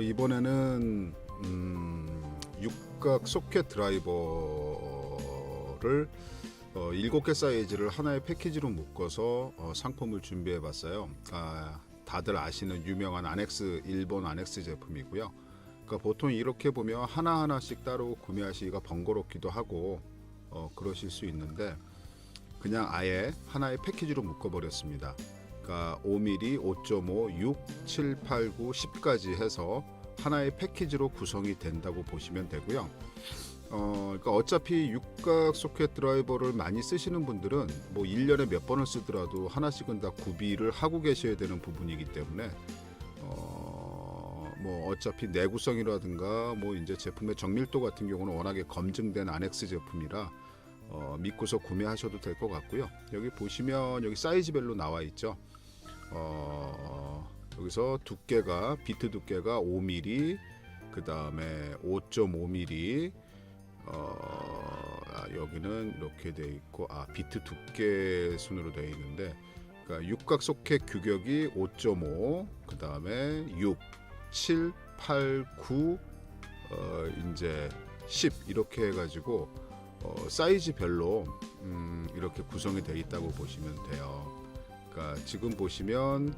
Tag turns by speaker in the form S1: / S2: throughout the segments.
S1: 어, 이번에는 음, 육각 소켓 드라이버를 어, 7개 사이즈를 하나의 패키지로 묶어서 어, 상품을 준비해 봤어요. 아, 다들 아시는 유명한 아넥스 일본 아넥스 제품이고요. 그러니까 보통 이렇게 보면 하나하나씩 따로 구매하시기가 번거롭기도 하고 어, 그러실 수 있는데 그냥 아예 하나의 패키지로 묶어 버렸습니다. 그러니까 5mm, 5.5, 6, 7, 8, 9, 10까지 해서 하나의 패키지로 구성이 된다고 보시면 되고요. 어, 그러니까 어차피 육각 소켓 드라이버를 많이 쓰시는 분들은 뭐 1년에 몇 번을 쓰더라도 하나씩은 다 구비를 하고 계셔야 되는 부분이기 때문에 어, 뭐 어차피 내구성이라든가 뭐 이제 제품의 정밀도 같은 경우는 워낙에 검증된 아넥스 제품이라 어, 믿고서 구매하셔도 될 것 같고요. 여기 보시면 여기 사이즈별로 나와 있죠. 어, 여기서 두께가 비트 두께가 5mm, 그 다음에 5.5mm, 어, 아, 여기는 이렇게 돼 있고 아 비트 두께 순으로 되어 있는데 그러니까 육각 소켓 규격이 5.5, 그 다음에 6, 7, 8, 9, 어, 이제 10 이렇게 해가지고 어, 사이즈별로 음, 이렇게 구성이 되어 있다고 보시면 돼요. 그러니까 지금 보시면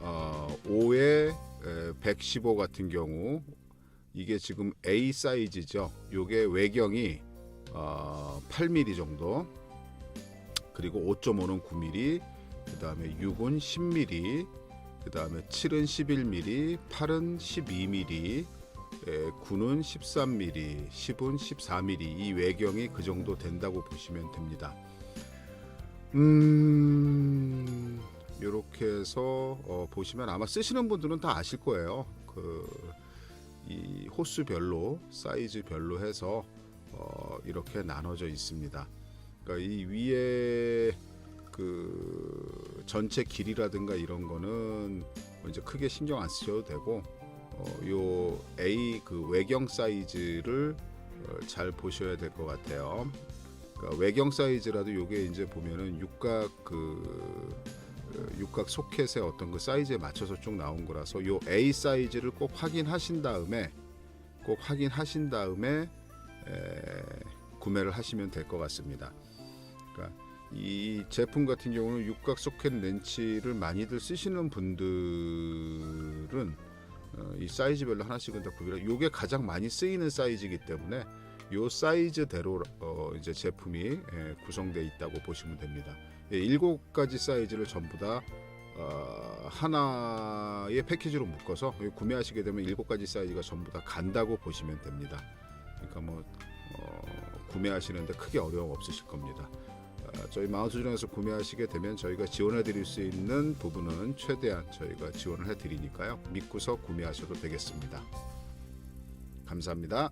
S1: 어, 5에 115 같은 경우 이게 지금 A 사이즈죠. 요게 외경이 어, 8mm 정도. 그리고 5.5는 9mm, 그 다음에 6은 10mm, 그 다음에 7은 11mm, 8은 12mm, 에, 9는 13mm, 10은 14mm. 이 외경이 그 정도 된다고 보시면 됩니다. 음, 이렇게 해서 어, 보시면 아마 쓰시는 분들은 다 아실 거예요. 그 이 호수별로 사이즈별로 해서 어, 이렇게 나눠져 있습니다. 그러니까 이 위에 그 전체 길이라든가 이런 거는 뭐 이제 크게 신경 안 쓰셔도 되고 어, 요 A 그 외경 사이즈를 어, 잘 보셔야 될 것 같아요. 그러니까 외경 사이즈라도 요게 이제 보면은 육각 그 어, 육각 소켓의 어떤 그 사이즈에 맞춰서 쭉 나온 거라서 요 A 사이즈를 꼭 확인하신 다음에 꼭 확인하신 다음에 에, 구매를 하시면 될 것 같습니다. 그러니까 이 제품 같은 경우는 육각 소켓 렌치를 많이들 쓰시는 분들은 어, 이 사이즈별로 하나씩은 다 구비를. 요게 가장 많이 쓰이는 사이즈이기 때문에 요 사이즈대로 어, 이제 제품이 예, 구성되어 있다고 보시면 됩니다. 예, 일곱 가지 사이즈를 전부 다 어, 하나의 패키지로 묶어서 구매하시게 되면 일곱 가지 사이즈가 전부 다 간다고 보시면 됩니다. 그러니까 뭐 어, 구매하시는데 크게 어려움 없으실 겁니다. 아, 저희 마운트존에서 구매하시게 되면 저희가 지원해 드릴 수 있는 부분은 최대한 저희가 지원을 해 드리니까요. 믿고서 구매하셔도 되겠습니다. 감사합니다.